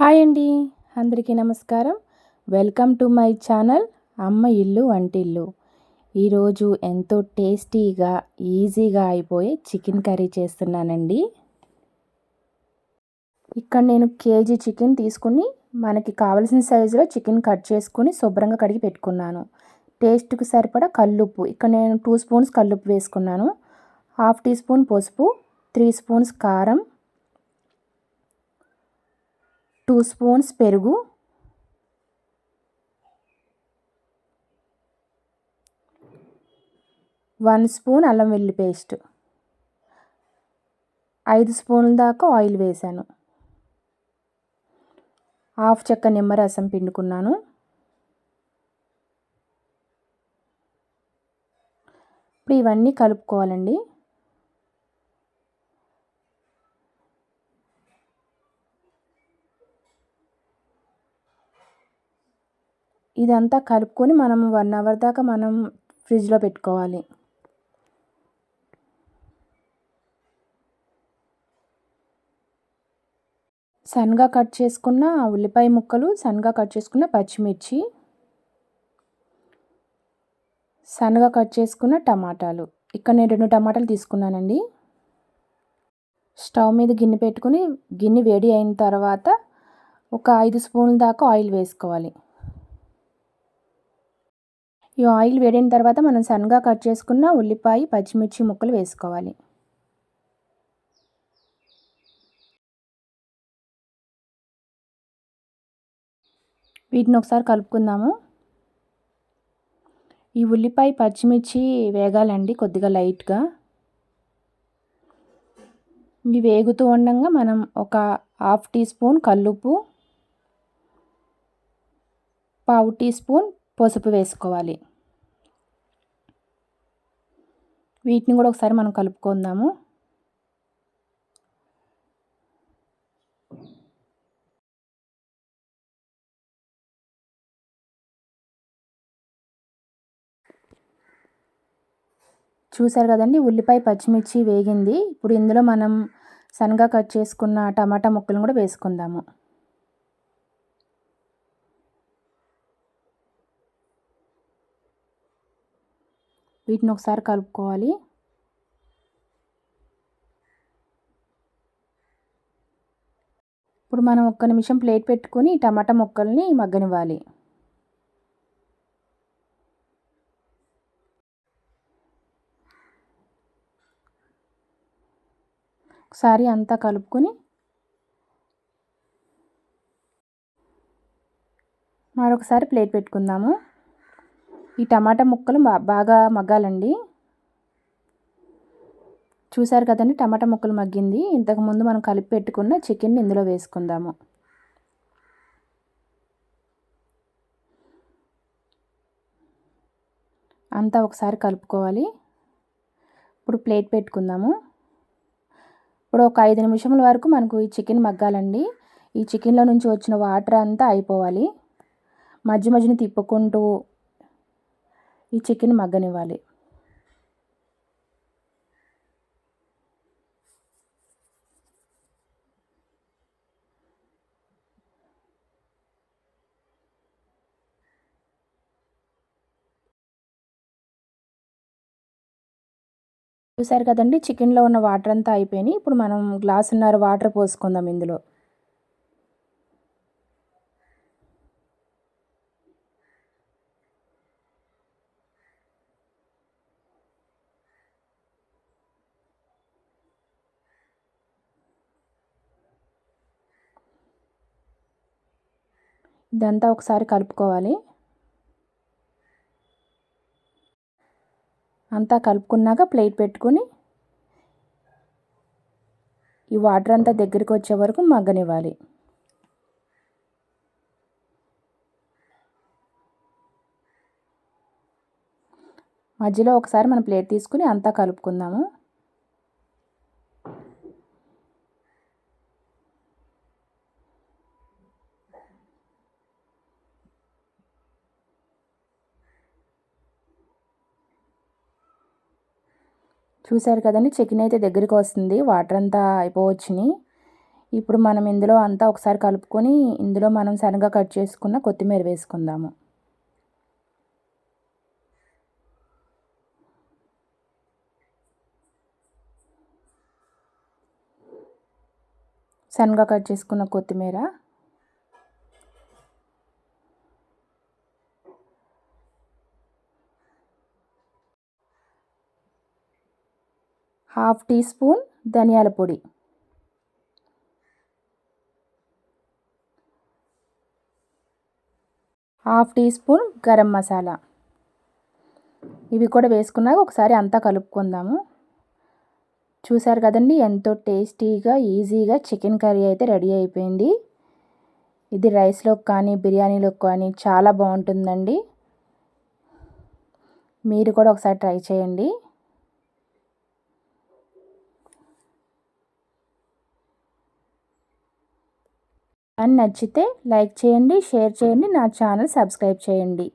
Hi అండి. అందరికీ నమస్కారం. వెల్కమ్ టు మై ఛానల్ అమ్మ ఇల్లు వంటిల్లు. ఈరోజు ఎంతో టేస్టీగా ఈజీగా అయిపోయే చికెన్ కర్రీ చేస్తున్నానండి. ఇక్కడ నేను కేజీ చికెన్ తీసుకుని మనకి కావలసిన సైజులో చికెన్ కట్ చేసుకుని శుభ్రంగా కడిగి పెట్టుకున్నాను. టేస్ట్కి సరిపడా కల్లుప్పు. ఇక్కడ నేను టూ స్పూన్స్ కల్లుప్పు వేసుకున్నాను. హాఫ్ టీ స్పూన్ పసుపు త్రీ స్పూన్స్ కారం టూ స్పూన్స్ పెరుగు. వన్ స్పూన్ అల్లం వెల్లి పేస్ట్. ఐదు స్పూన్ల దాకా ఆయిల్ వేసాను. హాఫ్ చెక్క నిమ్మరసం పిండుకున్నాను. ఇప్పుడు ఇవన్నీ కలుపుకోవాలండి. ఇదంతా కలుపుకొని మనం వన్ అవర్ దాకా మనం ఫ్రిడ్జ్లో పెట్టుకోవాలి. సన్గా కట్ చేసుకున్న ఉల్లిపాయ ముక్కలు సన్గా కట్ చేసుకున్న పచ్చిమిర్చి సన్నగా కట్ చేసుకున్న టమాటాలు. ఇక్కడ నేను రెండు టమాటాలు తీసుకున్నానండి. స్టవ్ మీద గిన్నె పెట్టుకుని గిన్నె వేడి అయిన తర్వాత ఒక ఐదు స్పూన్ల దాకా ఆయిల్ వేసుకోవాలి. ఈ ఆయిల్ వేడిన తర్వాత మనం సన్నగా కట్ చేసుకున్న ఉల్లిపాయ పచ్చిమిర్చి ముక్కలు వేసుకోవాలి. వీటిని ఒకసారి కలుపుకుందాము. ఈ ఉల్లిపాయ పచ్చిమిర్చి వేగాలండి కొద్దిగా లైట్గా. ఇవి వేగుతూ ఉండగా మనం ఒక హాఫ్ టీ స్పూన్ కల్లుపు పావు టీ స్పూన్ పసుపు వేసుకోవాలి. వీటిని కూడా ఒకసారి మనం కలుపుకుందాము. చూసారు కదండి ఉల్లిపాయ పచ్చిమిర్చి వేగింది. ఇప్పుడు ఇందులో మనం సన్నగా కట్ చేసుకున్న టమాటా ముక్కలను కూడా వేసుకుందాము. వీటిని ఒకసారి కలుపుకోవాలి. ఇప్పుడు మనం ఒక్క నిమిషం ప్లేట్ పెట్టుకొని టమాటా ముక్కల్ని మగ్గనివ్వాలి. ఒకసారి అంతా కలుపుకొని మరొకసారి ప్లేట్ పెట్టుకుందాము. ఈ టమాటా ముక్కలు బాగా మగ్గాలండి. చూసారు కదండి టమాటా ముక్కలు మగ్గింది. ఇంతకుముందు మనం కలిపి పెట్టుకున్న చికెన్ని ఇందులో వేసుకుందాము. అంతా ఒకసారి కలుపుకోవాలి. ఇప్పుడు ప్లేట్ పెట్టుకుందాము. ఇప్పుడు ఒక ఐదు నిమిషముల వరకు మనకు ఈ చికెన్ మగ్గాలండి. ఈ చికెన్లో నుంచి వచ్చిన వాటర్ అంతా అయిపోవాలి. మధ్య మధ్యన తిప్పుకుంటూ ఈ చికెన్ మగ్గనివ్వాలి. చూసారు కదండి చికెన్లో ఉన్న వాటర్ అంతా అయిపోయినాయి. ఇప్పుడు మనం గ్లాసున్నర వాటర్ పోసుకుందాం ఇందులో. ఇదంతా ఒకసారి కలుపుకోవాలి. అంతా కలుపుకున్నాక ప్లేట్ పెట్టుకొని ఈ వాటర్ అంతా దగ్గరికి వచ్చే వరకు మగ్గనివ్వాలి. మధ్యలో ఒకసారి మన ప్లేట్ తీసుకుని అంతా కలుపుకుందాము. చూసారు కదండి చికెన్ అయితే దగ్గరికి వస్తుంది వాటర్ అంతా అయిపోవచ్చుని. ఇప్పుడు మనం ఇందులో అంతా ఒకసారి కలుపుకొని ఇందులో మనం సన్నగా కట్ చేసుకున్న కొత్తిమీర వేసుకుందాము. సన్నగా కట్ చేసుకున్న కొత్తిమీర. హాఫ్ టీ స్పూన్ ధనియాల పొడి. Half teaspoon garam masala. ఇవి కూడా వేసుకున్నాక ఒకసారి అంతా కలుపుకుందాము. చూసారు కదండి ఎంతో టేస్టీగా ఈజీగా చికెన్ కర్రీ అయితే రెడీ అయిపోయింది. ఇది రైస్లోకి కానీ బిర్యానీలోకి కానీ చాలా బాగుంటుందండి. మీరు కూడా ఒకసారి ట్రై చేయండి. అని నచ్చితే లైక్ చేయండి షేర్ చేయండి నా ఛానల్ సబ్స్క్రైబ్ చేయండి.